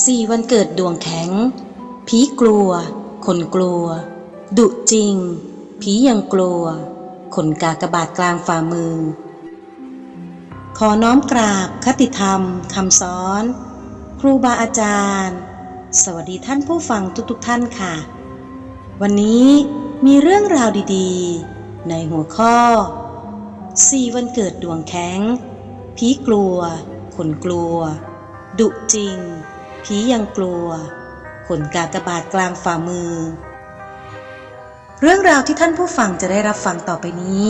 สี่วันเกิดดวงแข็ง ผีกลัว คนกลัว ดุจริง ผียังกลัว คนกากบาทกลางฝ่ามือ ขอน้อมกราบคติธรรมคำสอน ครูบาอาจารย์ สวัสดีท่านผู้ฟังทุกๆทท่านค่ะ วันนี้มีเรื่องราวดีๆ ในหัวข้อสี่วันเกิดดวงแข็ง ผีกลัว คนกลัว ดุจริง ผียังกลัว ขนกากบาทกลางฝ่ามือ เรื่องราวที่ท่านผู้ฟังจะได้รับฟังต่อไปนี้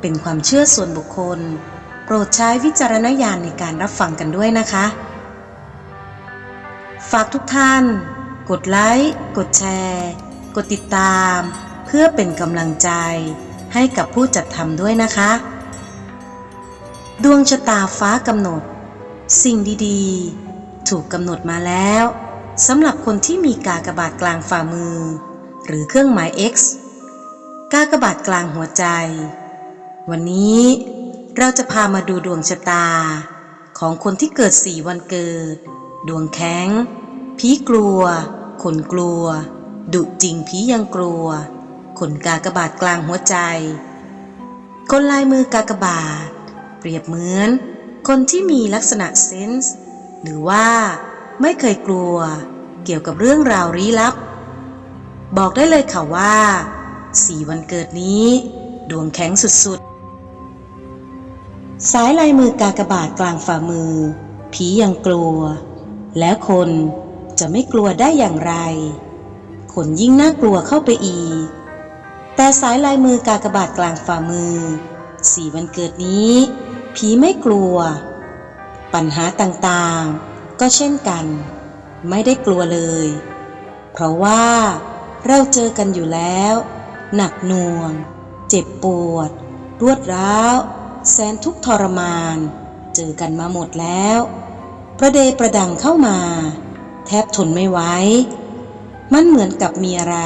เป็นความเชื่อส่วนบุคคล โปรดใช้วิจารณญาณในการรับฟังกันด้วยนะคะ ฝากทุกท่าน กดไลค์ กดแชร์ กดติดตาม เพื่อเป็นกำลังใจ ให้กับผู้จัดทำด้วยนะคะ ดวงชะตาฟ้ากำหนด สิ่งดี ๆ ถูกกำหนดมาแล้วสำหรับคนที่มีกากบาทกลางฝ่ามือ หรือเครื่องหมาย X กากบาทกลางหัวใจ วันนี้เราจะพามาดูดวงชะตา ของคนที่เกิดสี่วันเกิด ดวงแข็งผีกลัว คนกลัว ดุจริงผียังกลัวขนกากบาทกลางหัวใจ คนลายมือกากบาท เปรียบเหมือน คนที่มีลักษณะเซนส์ หรือว่าไม่เคยกลัวเกี่ยวกับเรื่องราวลี้ลับ บอกได้เลยค่ะว่า สี่วันเกิดนี้ ดวงแข็งสุดๆ สายลายมือกากบาทกลางฝ่ามือ ผียังกลัว แล้วคนจะไม่กลัวได้อย่างไร คนยิ่งน่ากลัวเข้าไปอีก แต่สายลายมือกากบาทกลางฝ่ามือ สี่วันเกิดนี้ ผีไม่กลัว ปัญหาต่างๆ ก็เช่นกัน ไม่ได้กลัวเลย เพราะว่าเราเจอกันอยู่แล้ว หนักหน่วง เจ็บปวด รวดร้าว แสนทุกทรมาน เจอกันมาหมดแล้ว ประเดประดังเข้ามา แทบทนไม่ไหวมันเหมือนกับมีอะไร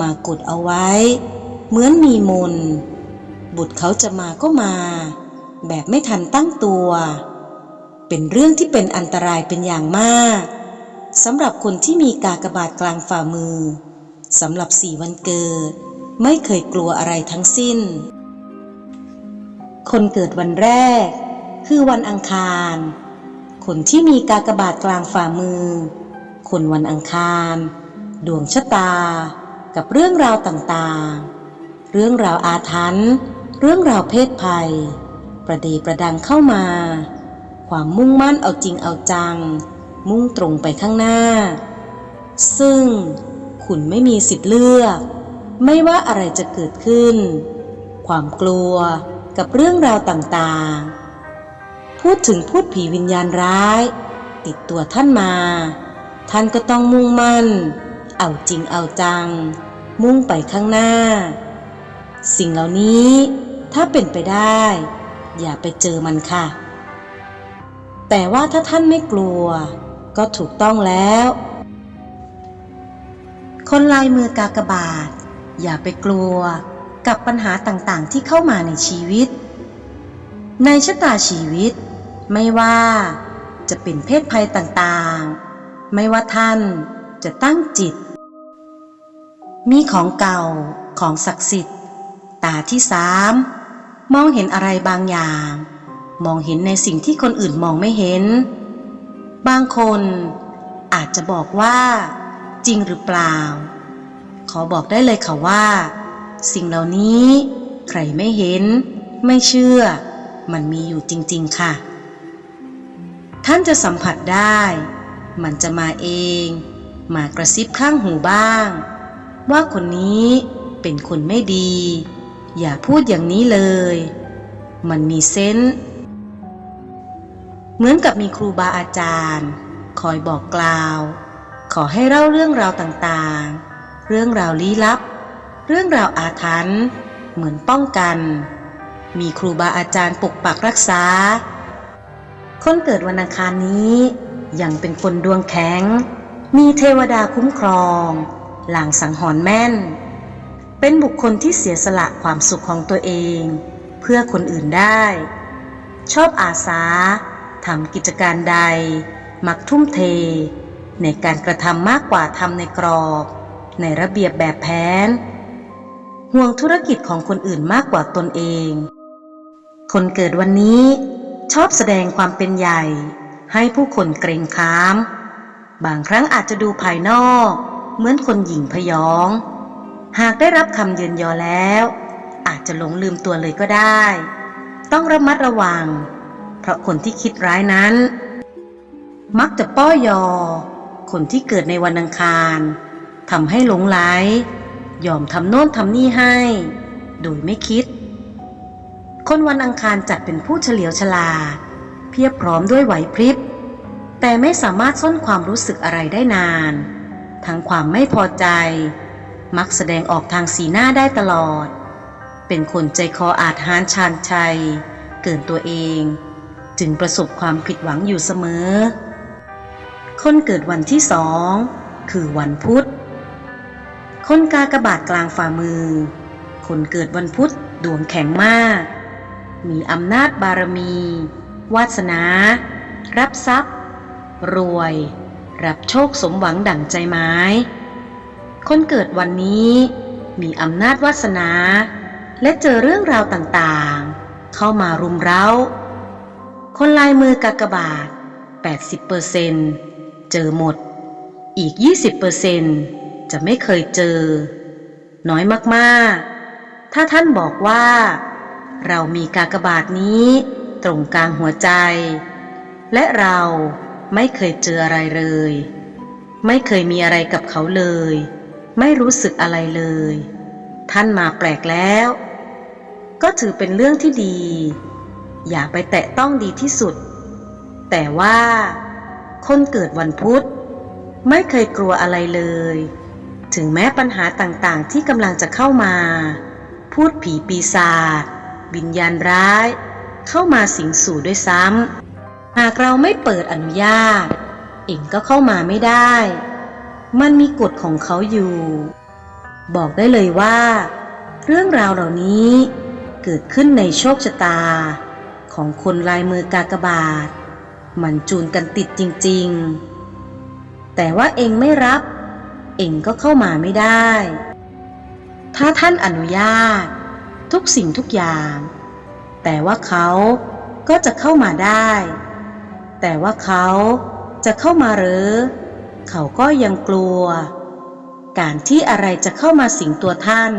มากดเอาไว้ เหมือนมีมน บุตรเขาจะมาก็มา แบบไม่ทันตั้งตัว เป็นเรื่องที่เป็นอันตรายเป็นอย่างมากสำหรับคนที่มีกากบาทกลางฝ่ามือสำหรับสี่วันเกิด ไม่เคยกลัวอะไรทั้งสิ้น คนเกิดวันแรก คือวันอังคาร คนที่มีกากบาทกลางฝ่ามือ คนวันอังคาร ดวงชะตา กับเรื่องราวต่างๆ เรื่องราวอาถรรพ์เรื่องราวเพศภัย ประเดประดังเข้ามา ความมุ่งมั่นเอาจริงเอาจัง มุ่งตรงไปข้างหน้า ซึ่งคุณไม่มีสิทธิ์เลือก ไม่ว่าอะไรจะเกิดขึ้น ความกลัวกับเรื่องราวต่างๆ พูดถึงพูดผีวิญญาณร้าย ติดตัวท่านมา ท่านก็ต้องมุ่งมั่น เอาจริงเอาจัง มุ่งไปข้างหน้า สิ่งเหล่านี้ถ้าเป็นไปได้ อย่าไปเจอมันค่ะ แต่ว่าถ้าท่านไม่กลัว ก็ถูกต้องแล้ว คนลายมือกากบาท อย่าไปกลัวกับปัญหาต่างๆ ที่เข้ามาในชีวิต ในชะตาชีวิต ไม่ว่าจะเป็นเพศภัยต่างๆ ไม่ว่าท่านจะตั้งจิต มีของเก่าของศักดิ์สิทธิ์ ตาที่สามมองเห็นอะไรบางอย่าง มองเห็นในสิ่งที่คนอื่นมองไม่เห็น บางคนอาจจะบอกว่า จริงหรือเปล่า ขอบอกได้เลยค่ะว่า สิ่งเหล่านี้ ใครไม่เห็น ไม่เชื่อ มันมีอยู่จริง ๆ ค่ะ ท่านจะสัมผัสได้ มันจะมาเอง มากระซิบข้างหูบ้าง ว่าคนนี้เป็นคนไม่ดี อย่าพูดอย่างนี้เลย มันมีเซนส์ เหมือนกับมีครูบาอาจารย์ คอยบอกกล่าว ขอให้เล่าเรื่องราวต่างๆ เรื่องราวลี้ลับ เรื่องราวอาถรรพ์เหมือนป้องกัน มีครูบาอาจารย์ปกปักรักษา คนเกิดวันอังคารนี้ ยังเป็นคนดวงแข็ง มีเทวดาคุ้มครอง หลางสังหรณ์แม่น เป็นบุคคลที่เสียสละความสุขของตัวเอง เพื่อคนอื่นได้ ชอบอาสา ทำกิจการใด มักทุ่มเท ในการกระทำมากกว่าทำในกรอบ ในระเบียบแบบแผนห่วงธุรกิจของคนอื่นมากกว่าตนเอง คนเกิดวันนี้ชอบแสดงความเป็นใหญ่ ให้ผู้คนเกรงขาม บางครั้งอาจจะดูภายนอก เหมือนคนหญิงพยอง หากได้รับคำเยืนยอแล้ว อาจจะหลงลืมตัวเลยก็ได้ ต้องระมัดระวัง เพราะคนที่คิดร้ายนั้น มักจะป้อยอ คนที่เกิดในวันอังคารทำให้หลงไหลยอมทำโน่นทำนี่ให้ โดยไม่คิด คนวันอังคารจัดเป็นผู้เฉลียวฉลาดเพียบพร้อมด้วยไหวพริบ แต่ไม่สามารถซ่อนความรู้สึกอะไรได้นาน ทั้งความไม่พอใจ มักแสดงออกทางสีหน้าได้ตลอด เป็นคนใจคออาจหารชานชัย เกินตัวเอง จึงประสบความผิดหวังอยู่เสมอ คนเกิดวันที่สองคือวันพุธ คนกากระบาทกลางฝ่ามือ คนเกิดวันพุธดวงแข็งมาก มีอำนาจบารมี วาสนา รับทรัพย์ รวย รับโชคสมหวังดั่งใจไม้คนเกิดวันนี้มีอำนาจวาสนา และเจอเรื่องราวต่างๆ เข้ามารุมเร้า คนลายมือกากบาท 80%เจอหมด อีก 20%จะไม่เคยเจอ น้อยมากๆ ถ้าท่านบอกว่า เรามีกากบาทนี้ตรงกลางหัวใจ และเราไม่เคยเจออะไรเลย ไม่เคยมีอะไรกับเขาเลย ไม่รู้สึกอะไรเลย ท่านมาแปลกแล้ว ก็ถือเป็นเรื่องที่ดี อย่าไปแตะต้องดีที่สุด แต่ว่า คนเกิดวันพุธ ไม่เคยกลัวอะไรเลย ถึงแม้ปัญหาต่างๆที่กำลังจะเข้ามา พูดผีปีศาจวิญญาณร้าย เข้ามาสิงสู่ด้วยซ้ำหากเราไม่เปิดอนุญาตเองก็เข้ามาไม่ได้ มันมีกฎของเขาอยู่ บอกได้เลยว่า เรื่องราวเหล่านี้เกิดขึ้นในโชคชะตา ของคนลายมือกากบาท มันจูนกันติดจริงๆ แต่ว่าเองไม่รับ เองก็เข้ามาไม่ได้ ถ้าท่านอนุญาต ทุกสิ่งทุกอย่าง แต่ว่าเขาก็จะเข้ามาได้ แต่ว่าเขาจะเข้ามาหรือ เขาก็ยังกลัว การที่อะไรจะเข้ามาสิงตัวท่าน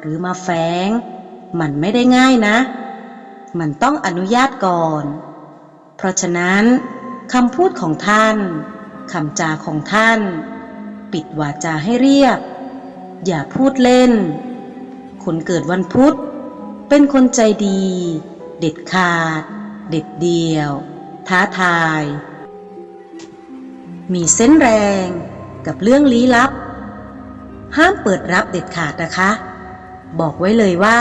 หรือมาแฝงมันไม่ได้ง่ายนะ มันต้องอนุญาตก่อน เพราะฉะนั้นคำพูดของท่านคำจาของท่าน ปิดวาจาให้เรียบ อย่าพูดเล่น คนเกิดวันพุธ เป็นคนใจดี เด็ดขาด เด็ดเดียว ท้าทาย มีเส้นแรงกับเรื่องลี้ลับ ห้ามเปิดรับเด็ดขาดนะคะ บอกไว้เลยว่า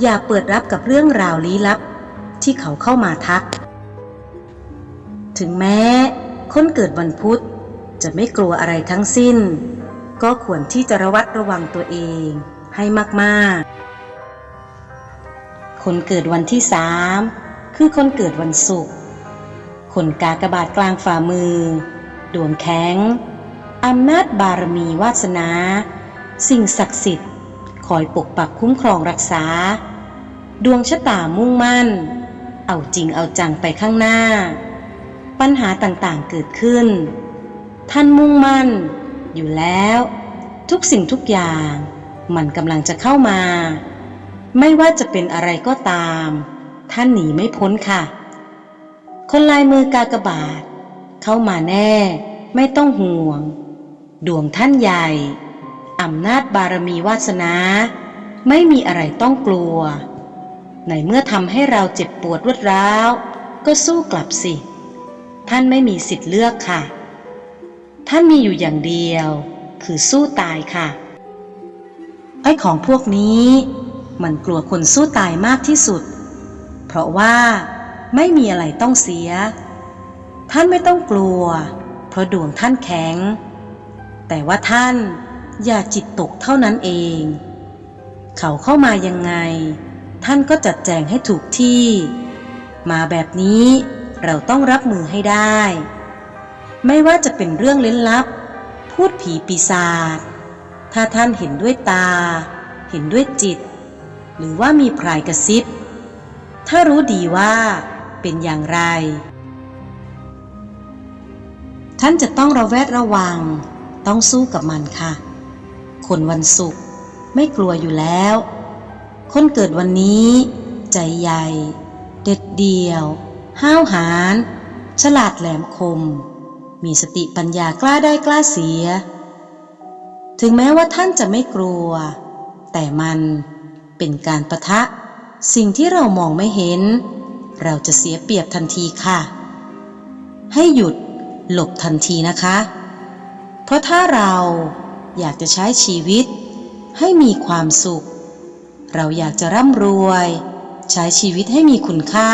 อย่าเปิดรับกับเรื่องราวลี้ลับ ที่เขาเข้ามาทัก ถึงแม้ คนเกิดวันพุธจะไม่กลัวอะไรทั้งสิ้น ก็ควรที่จะระวัดระวังตัวเองให้มากๆ คนเกิดวันที่สามคือคนเกิดวันศุกร์ คนกากบาทกลางฝ่ามือ ดวงแข็ง อำนาจบารมีวาสนา สิ่งศักดิ์สิทธิ์ คอยปกปักคุ้มครองรักษา ดวงชะตามุ่งมั่น เอาจริงเอาจังไปข้างหน้า ปัญหาต่างๆเกิดขึ้น ท่านมุ่งมั่น อยู่แล้ว ทุกสิ่งทุกอย่าง มันกำลังจะเข้ามา ไม่ว่าจะเป็นอะไรก็ตาม ท่านหนีไม่พ้นค่ะ คนลายมือกากบาท เข้ามาแน่ ไม่ต้องห่วง ดวงท่านใหญ่ อำนาจบารมีวาสนา ไม่มีอะไรต้องกลัว ในเมื่อทำให้เราเจ็บปวดรวดร้าว ก็สู้กลับสิ ท่านไม่มีสิทธิ์เลือกค่ะ ท่านมีอยู่อย่างเดียว คือสู้ตายค่ะ ไอ้ของพวกนี้ มันกลัวคนสู้ตายมากที่สุด เพราะว่าไม่มีอะไรต้องเสีย ท่านไม่ต้องกลัว เพราะดวงท่านแข็ง แต่ว่าท่าน อย่าจิตตกเท่านั้นเอง เขาเข้ามายังไง ท่านก็จัดแจงให้ถูกที่ มาแบบนี้เราต้องรับมือให้ได้ ไม่ว่าจะเป็นเรื่องเล้นลับ พูดผีปีศาจถ้าท่านเห็นด้วยตา เห็นด้วยจิต หรือว่ามีพรายกระซิบ ถ้ารู้ดีว่าเป็นอย่างไร ท่านจะต้องระแวดระวัง ต้องสู้กับมันค่ะ คนวันศุกร์ไม่กลัวอยู่แล้ว คนเกิดวันนี้ ใจใหญ่ เด็ดเดี่ยว ห้าวหาญฉลาดแหลมคม มีสติปัญญากล้าได้กล้าเสีย ถึงแม้ว่าท่านจะไม่กลัว แต่มันเป็นการประทะ สิ่งที่เรามองไม่เห็น เราจะเสียเปรียบทันทีค่ะ ให้หยุดหลบทันทีนะคะ เพราะถ้าเรา อยากจะใช้ชีวิต ให้มีความสุข เราอยากจะร่ำรวย ใช้ชีวิตให้มีคุณค่า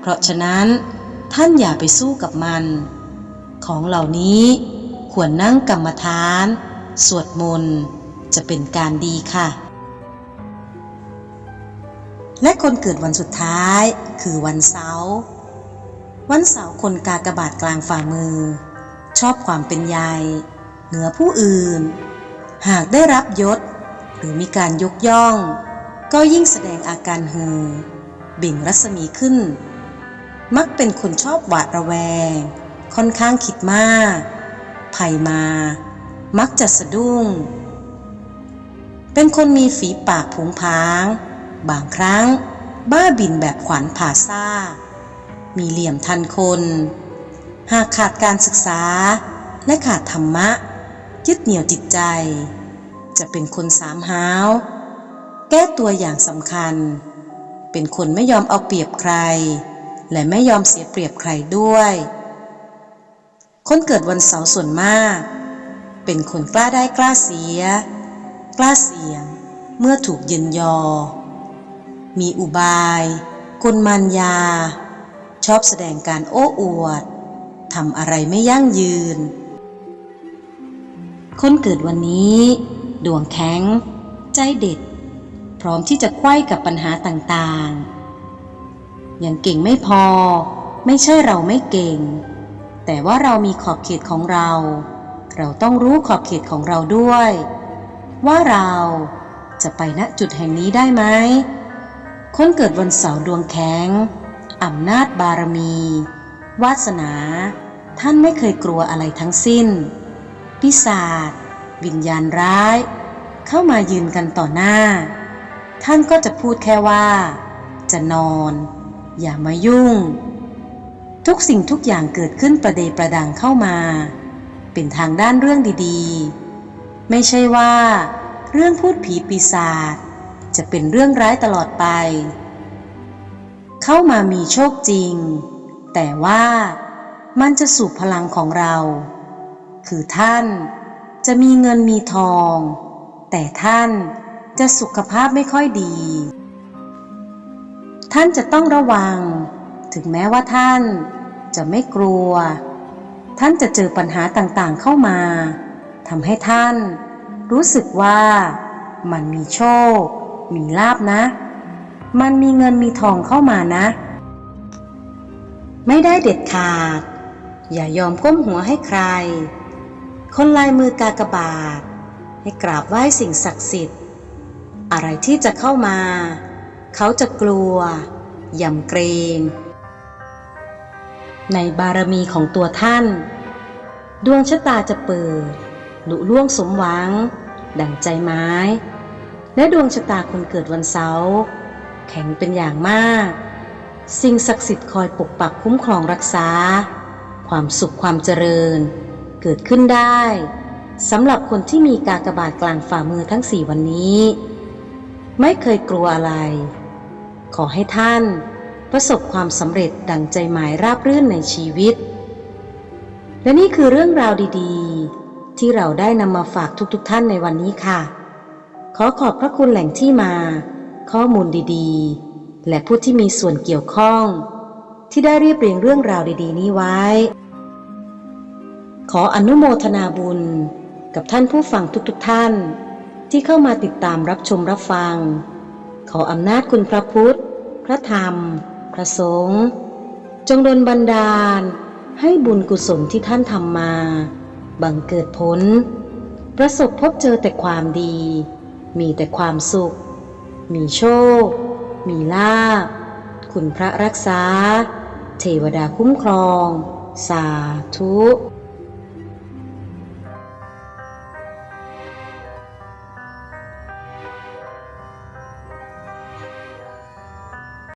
เพราะฉะนั้นท่านอย่าไปสู้กับมัน ของเหล่านี้ควรนั่งกรรมฐาน สวดมนต์จะเป็นการดีค่ะ และคนเกิดวันสุดท้ายคือวันเสาร์วันเสาร์คนกากบาทกลางฝ่ามือ ชอบความเป็นใหญ่ เหนือผู้อื่น หากได้รับยศ หรือมีการยกย่อง ก็ยิ่งแสดงอาการเหือเบ่งรัศมีขึ้น มักเป็นคนชอบหวาดระแวง ค่อนข้างคิดมากภัยมา มักจะสะดุ้ง เป็นคนมีฝีปากผงผาง บางครั้งบ้าบินแบบขวัญผ่าซ่า มีเหลี่ยมทันคน หากขาดการศึกษาและขาดธรรมะ ยึดเหนี่ยวจิตใจ จะเป็นคนสามห้าว แก้ตัวอย่างสำคัญ เป็นคนไม่ยอมเอาเปรียบใคร และไม่ยอมเสียเปรียบใครด้วย คนเกิดวันเสาร์ส่วนมาก เป็นคนกล้าได้กล้าเสีย กล้าเสี่ยง เมื่อถูกเย็นยอ มีอุบายกลมานยาชอบแสดงการโอ้อวดทำอะไรไม่ยั่งยืน คนเกิดวันนี้ ดวงแข็ง ใจเด็ด พร้อมที่จะไขว้กับปัญหาต่างๆย่างเก่งไม่พอ ไม่ใช่เราไม่เก่ง แต่ว่าเรามีขอบเขตของเรา เราต้องรู้ขอบเขตของเราด้วย ว่าเราจะไปณจุดแห่งนี้ได้ไหมคนเกิดวันเสาร์ดวงแข็งอำนาจบารมี วาสนา ท่านไม่เคยกลัวอะไรทั้งสิ้น พิศาจวิญญาณร้าย เข้ามายืนกันต่อหน้า ท่านก็จะพูดแค่ว่า จะนอน อย่ามายุ่ง ทุกสิ่งทุกอย่างเกิดขึ้นประเดประดังเข้ามา เป็นทางด้านเรื่องดีๆ ไม่ใช่ว่า เรื่องพูดผีปีศาจจะเป็นเรื่องร้ายตลอดไป เข้ามามีโชคจริง แต่ว่ามันจะสูบพลังของเรา คือท่านจะมีเงินมีทอง แต่ท่านจะสุขภาพไม่ค่อยดี ท่านจะต้องระวัง ถึงแม้ว่าท่านจะไม่กลัว ท่านจะเจอปัญหาต่างๆเข้ามาทำให้ท่าน รู้สึกว่ามันมีโชค มีลาบนะ มันมีเงินมีทองเข้ามานะ ไม่ได้เด็ดขาด อย่ายอมก้มหัวให้ใคร คนลายมือกากบาท ให้กราบไหว้สิ่งศักดิ์สิทธิ์ อะไรที่จะเข้ามา เขาจะกลัวยำเกรง ในบารมีของตัวท่าน ดวงชะตาจะเปิดลุล่วงสมหวัง ดั่งใจไม้ และดวงชะตาคนเกิดวันเสาร์แข็งเป็นอย่างมาก สิ่งศักดิ์สิทธิ์คอยปกปักคุ้มครองรักษา ความสุขความเจริญ เกิดขึ้นได้สำหรับคนที่มีกากบาทกลางฝ่ามือทั้งสี่วันนี้ ไม่เคยกลัวอะไร ขอให้ท่านประสบความสำเร็จดังใจหมายราบรื่นในชีวิต และนี่คือเรื่องราวดีๆ ที่เราได้นำมาฝากทุกๆทท่านในวันนี้ค่ะ ขอขอบพระคุณแหล่งที่มา ข้อมูลดีๆ และผู้ที่มีส่วนเกี่ยวข้อง ที่ได้เรียบเรียงเรื่องราวดีๆ นี้ไว้ ขออนุโมทนาบุญกับท่านผู้ฟังทุกๆทท่าน ที่เข้ามาติดตามรับชมรับฟัง ขออำนาจคุณพระพุทธ พระธรรม พระสงฆ์จงดลบันดาล ให้บุญกุศลที่ท่านทำมา บังเกิดผล ประสบพบเจอแต่ความดี มีแต่ความสุข มีโชค มีลาภคุณพระรักษา เทวดาคุ้มครอง สาธุ